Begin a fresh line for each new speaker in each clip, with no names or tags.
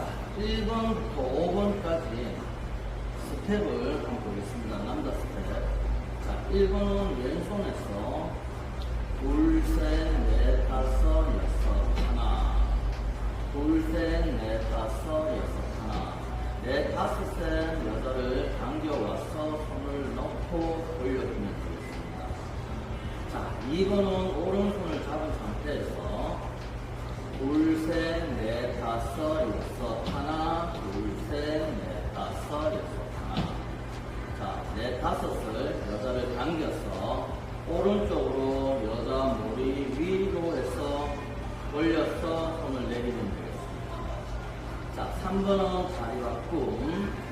자, 1번부터 5번까지 스텝을 한번 보겠습니다. 남자 스텝. 자, 1번은 왼손에서 둘, 셋, 넷, 다섯, 여섯, 하나. 둘, 셋, 넷, 다섯, 여섯, 하나. 넷, 다섯, 셋, 여덟을 당겨와서 손을 넣고 돌려주면 되겠습니다. 자, 2번은 오른손을 잡은 상태에서 둘, 셋, 넷, 다섯, 여섯, 하나, 둘, 셋, 넷, 다섯, 여섯, 하나. 자, 넷, 다섯을 여자를 당겨서 오른쪽으로 여자 머리 위로 해서 올려서 손을 내리면 되겠습니다. 자, 3번은 다리 바꿈.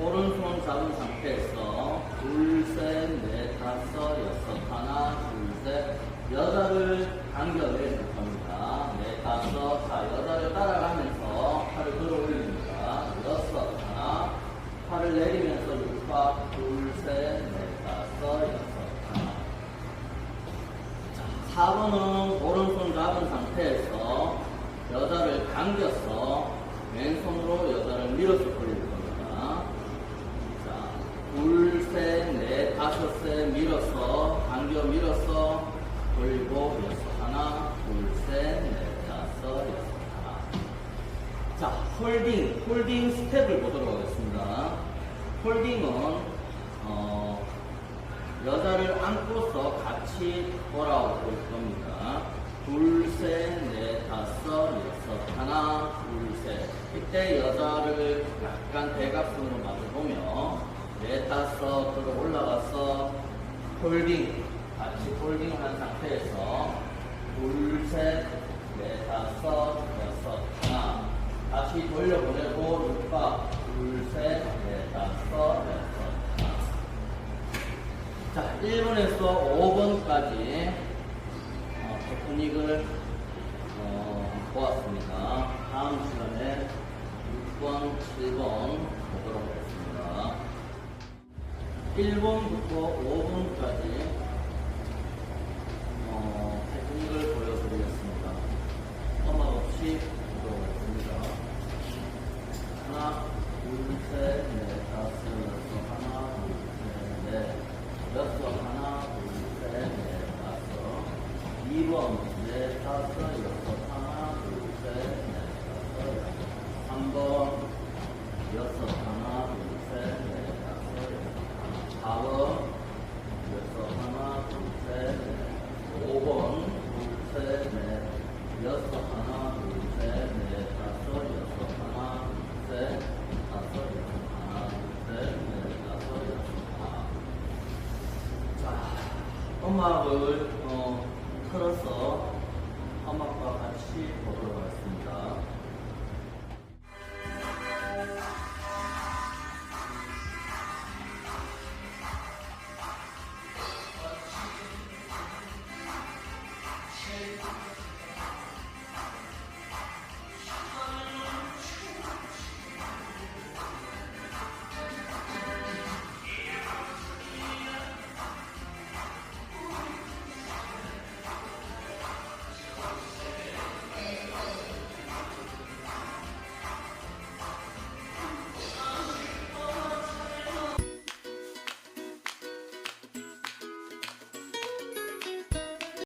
오른손 잡은 상태에서 둘, 셋, 넷, 다섯, 여섯, 하나, 둘, 셋, 여자를 당겨내릴 겁니다. 넷, 다섯, 자, 여자를 따라가면서 팔을 들어 올립니다. 여섯, 하나, 팔을 내리면서 육박, 둘, 셋, 넷, 다섯, 여섯, 하나. 자, 4번은 오른손 잡은 상태에서 여자를 당겨서 왼손으로 여자를 밀어서 돌릴 겁니다. 자, 둘, 셋, 넷, 다섯, 셋 밀어서 당겨 밀어서 돌리고 여섯 하나, 둘, 셋, 넷, 다섯, 여섯 하나. 자, 홀딩, 홀딩 스텝을 보도록 하겠습니다. 홀딩은 어, 여자를 안고서 같이 있을 겁니다. 둘, 셋, 넷, 다섯, 여섯, 하나, 둘, 셋. 이때 여자를 약간 대각선으로 맞춰보며 넷, 다섯, 들어 올라가서 홀딩, 같이 홀딩을 한 상태에서 둘, 셋, 넷, 다섯. 다시 돌려보내고 육박, 둘, 셋, 넷, 다섯, 여섯, 하나. 자, 1번에서 5번까지 어, 테크닉을 어, 보았습니다. 다음 시간에 6번, 7번 보도록 하겠습니다. 1번부터 5번까지 어, 테크닉을 보여드리겠습니다. 엄마 없이 보도록 하겠습니다. 하나, 둘, 셋, 넷, 다섯, 여섯, 하나, 둘, 셋, 넷, 여섯, 하나, 둘, 셋, 넷, 2번, 넷, 다섯, 여섯, 하나, 둘, 셋, 넷, 다섯, 여섯. 3번, 여섯, 하나, 둘, 셋, 넷, 다섯, 여섯, 하나. 4번, 여섯, 하나, 둘, 셋, 넷. 5번, 둘, 셋, 넷. 여섯, 하나, 둘, 셋, 넷, 다섯, 여섯, 하나, 둘, 셋, 다섯, 여섯, 하나, 둘, 셋, 넷, 다섯, 여섯, 하나. 자, 음악을 어, 틀어서 음악과 같이 보도록 하겠습니다.